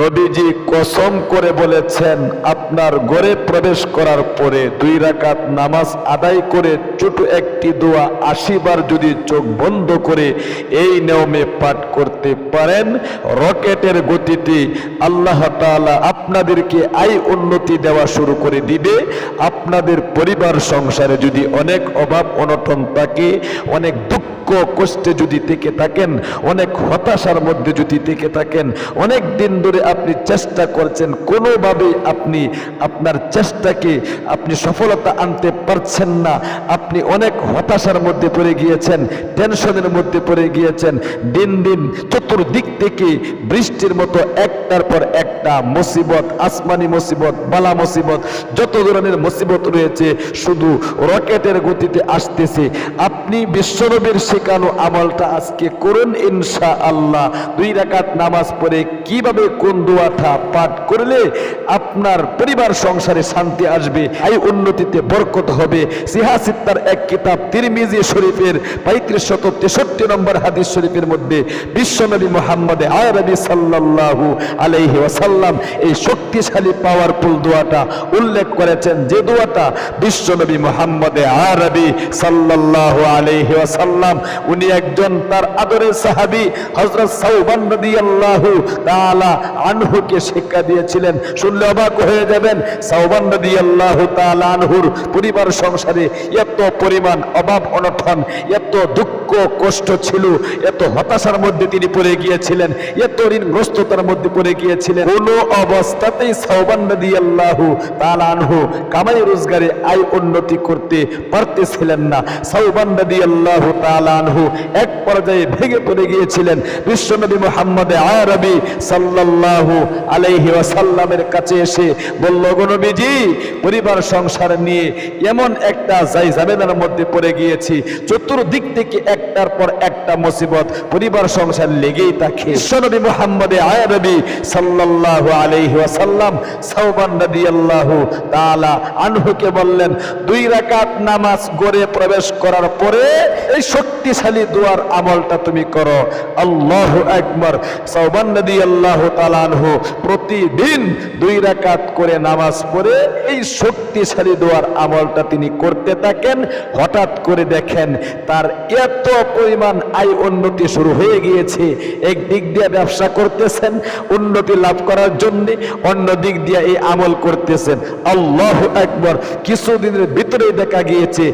নবীজি কসম করে বলেছেন, আপনার ঘরে প্রবেশ করার পরে দুই রাকাত নামাজ আদায় করে ছোট একটি দোয়া আশিবার যদি চোখ বন্ধ করে এই নিয়মে পাঠ করতে পারেন, রকেটের গতিতে আল্লাহ তাআলা আপনাদেরকে আয় উন্নতি দেওয়া শুরু করে দিবে। আপনাদের পরিবার সংসারে যদি অনেক অভাব অনটন থাকে, অনেক দুঃখ কষ্টে যদি থেকে থাকেন, অনেক হতাশার মধ্যে যদি থেকে থাকেন, অনেক দিন ধরে আপনি চেষ্টা করছেন কোনোভাবে আপনি আপনার চেষ্টাকে আপনি সফলতা আনতে পারছেন না। আপনি অনেক হতাশার মধ্যে পড়ে গিয়েছেন, টেনশনের মধ্যে পড়ে গিয়েছেন। দিন দিন চতুর্দিক থেকে বৃষ্টির মতো একটার পর একটা মুসিবত, আসমানি মুসিবত, বালা মুসিবত, যত ধরনের মুসিবত রয়েছে, শুধু রকেটের গতিতে আসতেছে। আপনি বিশ্বনবীর শেখানো আমলটা আজকে করুন ইনশা আল্লাহ দুই রাকাত নামাজ পড়ে কীভাবে কোন দোয়াটা পাঠ করলে আপনার পরিবার সংসারে শান্তি আসবে এই উন্নতিতে বরকত হবে। সিহাসিত্তার এক কিতাব তিরমিজি শরীফের পঁয়ত্রিশ শত তেষট্টি নম্বর হাদিস শরীফের মধ্যে বিশ্বনবী মোহাম্মদ আরবি সাল্লাল্লাহু আলাইহি ওয়াসাল্লাম এই শক্তিশালী পাওয়ারফুল দোয়াটা উল্লেখ করেছেন। যে দোয়াটা বিশ্বনবী মোহাম্মদ আরবি সাল্লাল্লাহু আলাইহি ওয়াসাল্লাম, উনি একজন তার আদরের সাহাবী হযরত সাউবান রাদিয়াল্লাহু তাআলা আনহুকে শিক্ষা দিয়েছিলেন। শুনলে অবাক হয়ে যাবেন সাউবান রাদিয়াল্লাহু তাআলা আনহুর পরিবার সংসারে এত পরিমাণ অভাব অনটন, এত দুঃখ কষ্ট ছিল, এত হতাশার মধ্যে তিনি পড়ে গিয়েছিলেন, এত ঋণগ্রস্ততার মধ্যে পড়ে গিয়েছিলেন। অবস্থাতেই সাউবান রাদিয়াল্লাহু তাআলা আনহু কামাই রোজগারে আয় উন্নতি করতে পারতেছিলেন না। সাউবান রাদিয়াল্লাহু তাআলা আনহু এক পর্যায়ে ভেঙে পড়ে গিয়েছিলেন। বিশ্বনবী মুহাম্মদ আরবি সাল্লাল্লাহু আলাইহি ওয়াসাল্লামের কাছে এসে বলল গো নবীজি, পরিবার সংসার নিয়ে এমন একটা যাই জামেলার মধ্যে পড়ে গিয়েছি। চতুর্দিক থেকে একটার পর একটা মুসিবত, পরিবার সংসার লেগেই থাকে। বিশ্বনবী মুহাম্মদ আরবি আলাইহি ওয়াসাল্লাম সাউবান রাদিয়াল্লাহু তাআলা আনহুকে বললেন, দুই রাকাত নামাজ গড়ে প্রবেশ করার পরে এই শক্তিশালী দোয়ার আমলটা তুমি করো। আল্লাহু আকবার। সাউবান রাদিয়াল্লাহু তাআলা আনহু প্রতিদিন দুই রাকাত করে নামাজ পড়ে এই শক্তিশালী দোয়ার আমলটা তিনি করতে থাকেন। হঠাৎ করে দেখেন তার এত পরিমাণ আয় উন্নতি শুরু হয়ে গিয়েছে। এক দিক দিয়ে ব্যবসা করতেছেন, উন্নতি লাভ করার জন্য অন্য দিক দিয়ে এই আমল করতেছেন। আল্লাহ একবার কিছুদিনের ভিতরেই দেখা গিয়েছে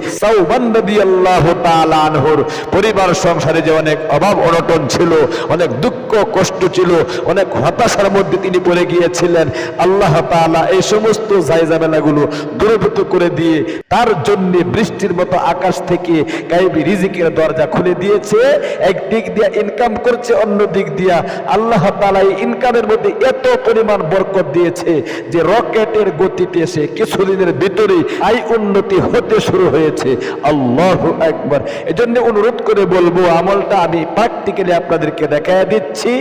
পরিবার সংসারে যে অনেক অভাব অনটন ছিল, অনেক দুঃখ কষ্ট ছিল, অনেক হতাশার মধ্যে তিনি পড়ে গিয়েছিলেন। আল্লাহ তাআলা এই সমস্ত জায়জামেলাগুলো দূরীভূত করে দিয়ে তার জন্য বৃষ্টির মতো আকাশ থেকে গায়েবী রিজিকের দরজা খুলে দিয়েছে। এক দিক দিয়ে ইনকাম করছে অন্য দিক দিয়া আল্লাহ তাআলা এই ইনকামের মধ্যে এত পরিমাণ বরকত দিয়েছে যে রকেটের গতিতে এসে কিছুদিনের ভিতরেই আয় উন্নতি হতে শুরু হয়েছে। আল্লাহ একবার এজন্য অনুরোধ করে বলব, আমলটা আমি প্র্যাকটিক্যালি আপনাদেরকে দেখায় দিচ্ছি।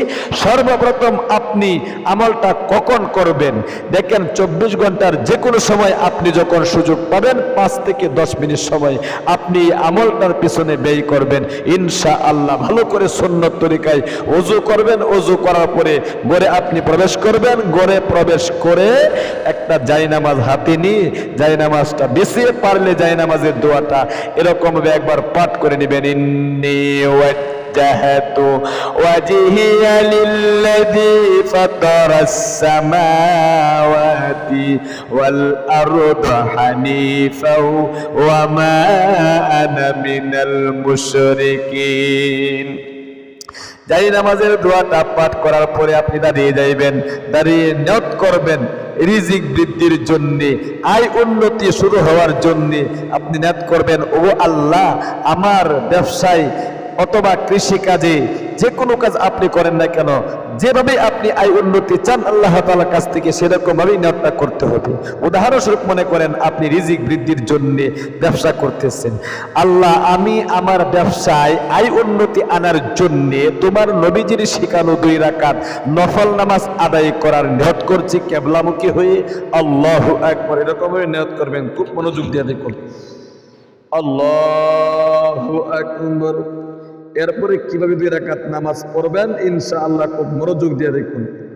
সর্বপ্রথম আপনি আমলটা কখন করবেন? দেখেন, চব্বিশ ঘণ্টার যে কোনো সময় আপনি যখন সুযোগ পাবেন, পাঁচ থেকে দশ মিনিট সময় আপনি আমলটার পিছনে ব্যয় করবেন। ইনশা আল্লাহ ভালো করে সুন্নত তরিকায় অজু করবেন। অজু করার পরে গড়ে আপনি প্রবেশ করবেন গড়ে প্রবেশ করে একটা জায়নামাজ হাতে নিয়ে জায়নামাজটা বেশি পারলে জায়নামাজের দোয়াটা এরকম ভাবে একবার পাঠ করে নেবেন ইন্নি وجهت وجهي للذي فطر السماوات والأرض حنيفا وما أنا من المشركين যাই নামাজের দোয়াটা পাঠ করার পরে আপনি দাঁড়িয়ে যাইবেন, দাঁড়িয়ে নিয়ত করবেন রিজিক বৃদ্ধির জন্যে, আয় উন্নতি শুরু হওয়ার জন্যে। আপনি নিয়ত করবেন ও আল্লাহ, আমার ব্যবসায় অথবা কৃষি কাজে যে কোনো কাজ আপনি করেন না কেন, যেভাবে আপনি আয় উন্নতি চান, আল্লাহ তাআলার কাছ থেকে সেরকম ভাবেই নিয়তটা করতে হবে। উদাহরণস্বরূপ মনে করেন, আপনি রিজিক বৃদ্ধির জন্য ব্যবসা করতেছেন। আল্লাহ, আমি আমার ব্যবসায় আয় উন্নতি আনার জন্য তোমার নবীজির শিখানো দুই রাকাত নফল নামাজ আদায় করার নিয়ত করছি, কেবলামুখী হয়ে আল্লাহ একবার এরকম ভাবে নিয়ত করবেন, খুব মনোযোগ দিয়ে দেখুন। আল্লাহ আকবর। এরপরে কীভাবে দুই রাকাত নামাজ পড়বেন? ইনশাআল্লাহ খুব মনোযোগ দিয়ে দেখুন।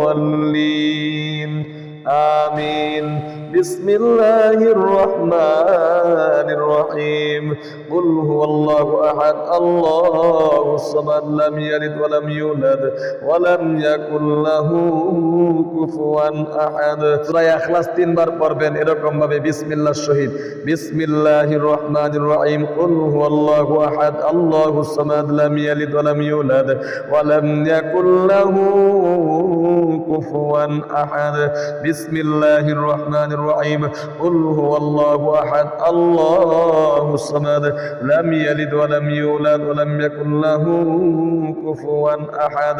الضالين. آمين. بسم الله الرحمن الرحيم قل هو الله أحد الله الصمد لم يلد ولم يولد ولم يكن له কুফুয়ান আহাদ সূরা ইখলাস তিনবার পড়বেন এরকম ভাবে বিসমিল্লাহ শহীদ বিসমিল্লাহির রহমানির রহিম কুল হুয়াল্লাহু আহাদ আল্লাহুস সামাদ লাম ইয়ালিদ ওয়া লাম ইউলাদ ওয়া লাম ইয়াকুল লাহু কুফুয়ান আহাদ বিসমিল্লাহির রহমানির রহিম কুল হুয়াল্লাহু আহাদ আল্লাহুস সামাদ লাম ইয়ালিদ ওয়া লাম ইউলাদ ওয়া লাম ইয়াকুল লাহু কুফুয়ান আহাদ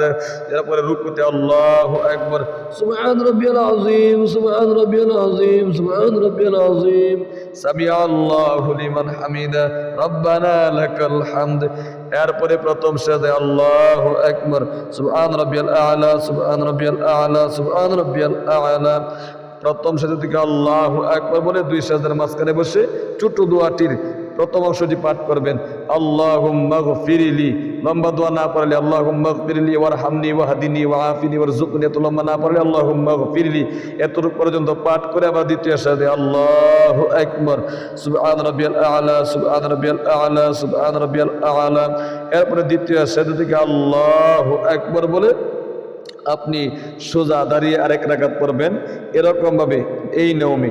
এরপরে রুকুতে আল্লাহু আকবার سبحان ربي العظيم سبحان ربي العظيم سبحان ربي العظيم سمع الله لمن حمده ربنا لك الحمد এরপরে প্রথম সাদে আল্লাহু আকবার সুবহান রাব্বিয়াল আ'লা সুবহান রাব্বিয়াল আ'লা সুবহান রাব্বিয়াল আ'লা প্রথম সাথে থেকে আল্লাহু আকবার বলে দুই সাজদার মাঝখানে বসে ছোট দোয়াটির প্রথম অংশটি পাঠ করবেন। আল্লাহুম্মা গফিরলি, লম্বা দোয়া না পড়লে আল্লাহুম্মা গফিরলি, ওয়ারহামনি, ওয়াহদিনি, ওয়াআফিনি ওয়ারজুকনি এত লম্বা না পড়লে আল্লাহুম্মা গফিরলি। এতটুকু পর্যন্ত পাঠ করে আবার দ্বিতীয় সাথে আল্লাহু আকবার। সুবহান রাব্বিয়াল আ'লা, সুবহান রাব্বিয়াল আ'লা, সুবহান রাব্বিয়াল আ'লা। এরপরে দ্বিতীয় সাথে থেকে আল্লাহু আকবার বলে আপনি সোজা দাঁড়িয়ে আরেক রাখাত পড়বেন। এরকমভাবে এই নিয়মে।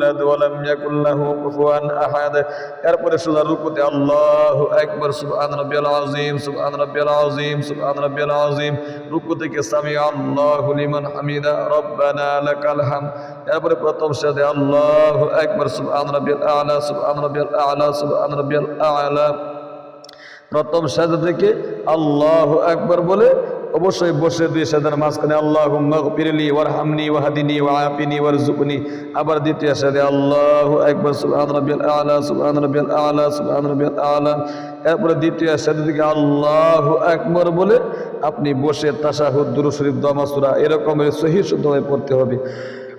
ইউলাদ ওয়া ইয়াকুল লাহু কুফুয়ান আহাদ। এরপরে সুরা রুকুতে আল্লাহু আকবার, সুবহান রাব্বিয়াল আযীম, সুবহান রাব্বিয়াল আযীম, সুবহান রাব্বিয়াল আযীম। রুকু থেকে সামি আল্লাহু লিমান হামিদা, রব্বানা লাকাল হামদ। এরপরে প্রথম সাথে আল্লাহু আকবার, সুবহান রাব্বিয়াল আ'লা, সুবহান রাব্বিয়াল আ'লা, সুবহান রাব্বিয়াল আ'লা। প্রথম সাজা থেকে আল্লাহ একবার বলে অবশ্যই বসে দুই সাদার মাঝখানে আল্লাহ মাগফিরলি ওয়ারহামনি ওয়াপিনি ওর জুকুনি আবার দ্বিতীয় সাদে আল্লাহ একবার সুবাহ রাব্বিয়াল আ'লা সুবাহ রাব্বিয়াল আ'লা সুবাহ আ'লা। এরপরে দ্বিতীয় সাদে থেকে আল্লাহ একবার বলে আপনি বসে তাসাহুদ্দুর শরীফ দমাসুরা এরকমের সহি শুদ্ধভাবে পড়তে হবে।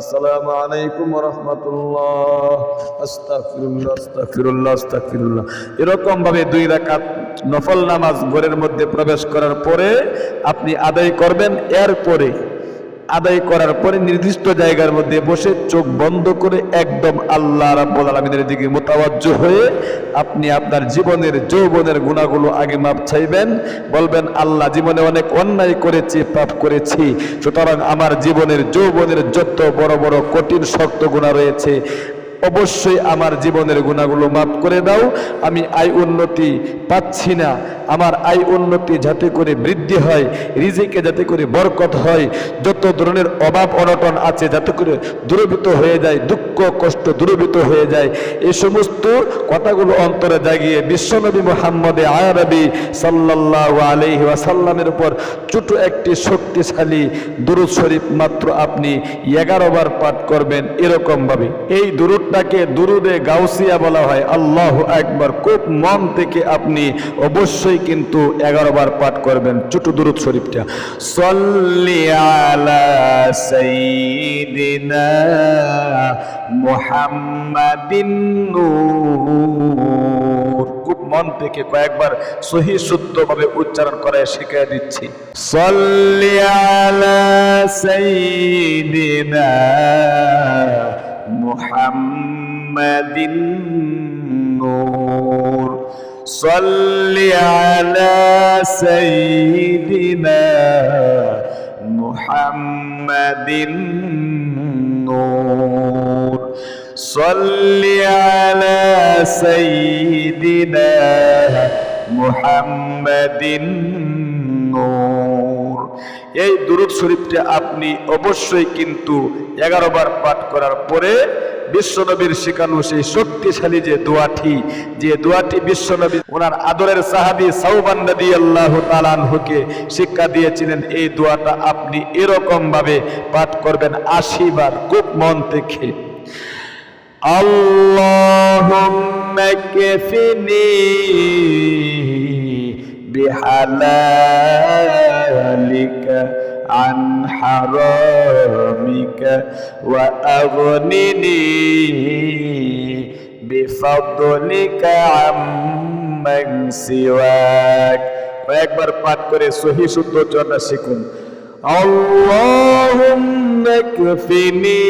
আসসালামু আলাইকুম রহমতুল্লাহ। আস্তাগফিরুল্লাহ আস্তাগফিরুল্লাহ আস্তাগফিরুল্লাহ। এরকম ভাবে দুই রাকাত নফল নামাজ ঘরের মধ্যে প্রবেশ করার পরে আপনি আদায় করবেন এর পরে আদায় করার পরে নির্দিষ্ট জায়গার মধ্যে বসে চোখ বন্ধ করে একদম আল্লাহ রাব্বুল আলামিনের দিকে মোতাবজ্জ হয়ে আপনি আপনার জীবনের যৌবনের গুণাগুলো আগে মাপ চাইবেন। বলবেন, আল্লাহ জীবনে অনেক অন্যায় করেছি, পাপ করেছি। সুতরাং আমার জীবনের যৌবনের যত বড় বড় কঠিন শক্ত গুণা রয়েছে অবশ্যই আমার জীবনের গুণাগুলো মাফ করে দাও। আমি আয় উন্নতি পাচ্ছি না। আমার আয় উন্নতি যাতে করে বৃদ্ধি হয়, রিজিকে যাতে করে বরকত হয়, যত ধরনের অভাব অনটন আছে যাতে করে দূরভূত হয়ে যায়, দুঃখ, কষ্ট দূরভূত হয়ে যায়। এই সমস্ত কথাগুলো অন্তরে জাগিয়ে বিশ্বনবী মোহাম্মদে আয়ারবি সাল্লাহ আলহি ওয়াসাল্লামের উপর ছোট একটি শক্তিশালী দুরুদ শরীফ মাত্র আপনি এগারো বার পাঠ করবেন এরকমভাবে। এই এই দুরুদটাকে দুরুদে গাউসিয়া বলা হয়, আল্লাহ একবার খুব মন থেকে আপনি অবশ্যই কিন্তু এগারো বার পাঠ করবেন, ছোট দুরুদ শরীফটা। খুব মন থেকে কয়েকবার সহি শুদ্ধভাবে উচ্চারণ করে শিখিয়ে দিচ্ছি। সল্লি আলা محمد النور. صل على سيدنا محمد النور. صل على سيدنا محمد النور. এই দুরুদ শরীফটা আপনি অবশ্যই কিন্তু এগারো বার পাঠ করার পরে বিশ্বনবীর শেখানো সেই শক্তিশালী যে দোয়াটি যে দোয়াটি বিশ্বনবী ওনার আদরের সাহাবি সাউবান্নাদি আল্লাহ তালানহুকে শিক্ষা দিয়েছিলেন, এই দোয়াটা আপনি এরকমভাবে পাঠ করবেন আশিবার খুব মন থেকে। আল্লাহ بحلالك عن حرامك وأغنني بفضلك عمن سواك কয়েকবার পাঠ করে সহি শুদ্ধ চর্ণা শিখুন اللهم كفني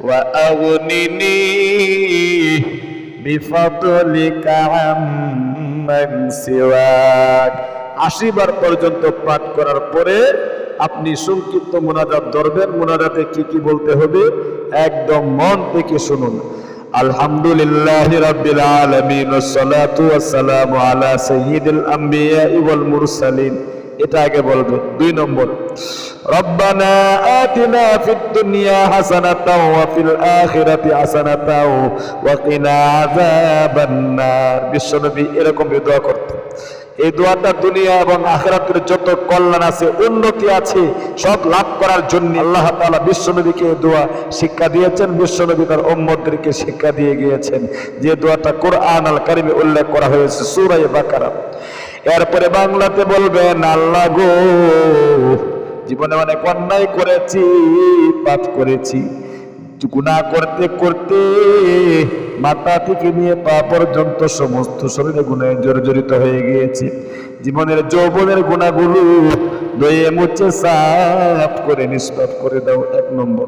وأغنني بفضلك عمن سواك আশি বার পর্যন্ত পাঠ করার পরে আপনি সংক্ষিপ্ত মোনাজাত ধরবেন মোনাজাতে কি কি বলতে হবে একদম মন থেকে শুনুন আলহামদুলিল্লাহ রাব্বিল আলামিন ওয়াসসালাতু ওয়াসসালামু আলা সাইয়্যিদিল আমবিয়া ওয়াল মুরসালিন এটা আগে বলবে। দুই নম্বর। রব্বানা আতিনা ফিদ দুনিয়া হাসানাতাও ওয়া ফিল আখিরাতি হাসানাতাও ওয়া কিনা আযাবান নার বিশ্বনবী এরকম দোয়া করতেন। এই দোয়াটা দুনিয়া এবং আখেরাতের যত কল্যাণ আছে, উন্নতি আছে, সব লাভ করার জন্য আল্লাহ তাআলা বিশ্বনবীকে এই দোয়া শিক্ষা দিয়েছেন। বিশ্বনবী তার উম্মতদেরকে শিক্ষা দিয়ে গিয়েছেন যে দোয়াটা কোরআন আল কারিমে উল্লেখ করা হয়েছে, সূরা বাকারা। এরপরে বাংলাতে বলবেন আল্লাহ গো, জীবনে অনেক অন্যায় করেছি, পাপ করেছি। গুণা করতে করতে মাথা থেকে নিয়ে পা পর্যন্ত সমস্ত শরীরে গুণে জর্জরিত হয়ে গিয়েছে। জীবনের যৌবনের গুণাগুলো দয়ে মুছে সাফ করে নিষ্পাপ করে দাও এক নম্বর।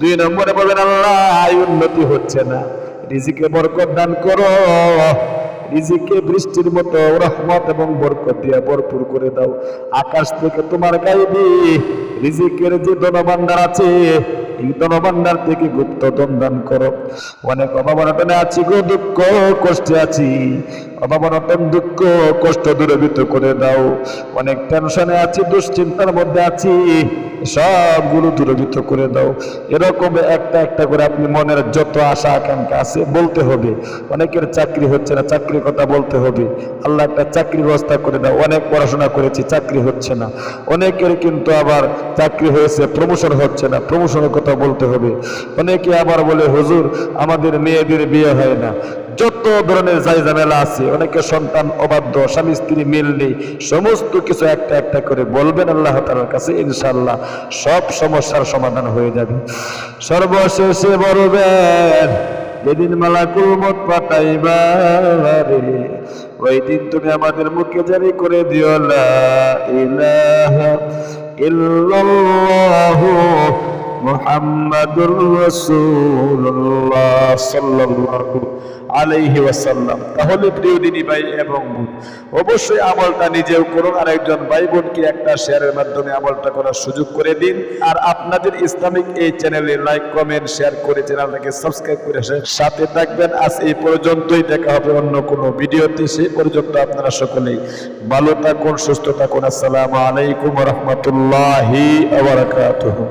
দুই নম্বরে বলবেন, আল্লাহ উন্নতি হচ্ছে না। রিজিকে বরকত দান করো। রিজিকে বৃষ্টির মতো রহমত এবং বরকত দিয়া ভরপুর করে দাও। আকাশ থেকে তোমার গাইবি রিজিকের যে দনবান্ডার আছে এই থেকে গুপ্ত দান করো। অনেক অভাবনাটনে আছি গো, দুঃখ, কষ্টে আছি। অভাব দুঃখ, কষ্ট দূরীভূত করে দাও। অনেক টেনশনে আছি, দুশ্চিন্তার মধ্যে আছি। সবগুলো দূরীভূত করে দাও। এরকম একটা একটা করে আপনি মনের যত আশা, আকাঙ্ক্ষা আছে বলতে হবে। অনেকের চাকরি হচ্ছে না, চাকরির কথা বলতে হবে। আল্লাহ একটা চাকরির ব্যবস্থা করে দাও। অনেক পড়াশোনা করেছি, চাকরি হচ্ছে না। অনেকের কিন্তু আবার চাকরি হয়েছে প্রমোশন হচ্ছে না। প্রমোশনের কথা বলতে হবে। অনেকে আবার বলে, হুজুর, আমাদের মেয়েদের বিয়ে হয় না। যত ধরনের যাই ঝামেলা আছে, অনেকে সন্তান অবাধ্য, স্বামী স্ত্রী মিল নেই। সমস্ত কিছু একটা একটা করে বলবেন আল্লাহ তালার কাছে ইনশাল্লাহ সব সমস্যার সমাধান হয়ে যাবে। সর্বশেষে বলবেন, যেদিন মালাকুল মত পাঠাইবারে ওই দিন তুমি আমাদের মুখে জারি করে দিও, লা ইলাহা ইল্লাল্লাহু মুহাম্মাদুর রাসূলুল্লাহ সাল্লাল্লাহু আলাইহি ওয়াসাল্লাম। তাহলে প্রিয় দিনী ভাই এবং বোন, অবশ্যই আমলটা নিজেও করুন, আর একজন ভাই বোনকে একটা শেয়ারের মাধ্যমে আমলটা করার সুযোগ করে দিন। আর আপনাদের ইসলামিক এই চ্যানেলে লাইক, কমেন্ট, শেয়ার করে চ্যানেলটাকে সাবস্ক্রাইব করে সাথে থাকবেন। আজ এই পর্যন্তই, দেখা হবে অন্য কোনো ভিডিওতে। সেই পর্যন্ত আপনারা সকলেই ভালো থাকুন, সুস্থ থাকুন। আসসালামু আলাইকুম রহমতুল্লাহি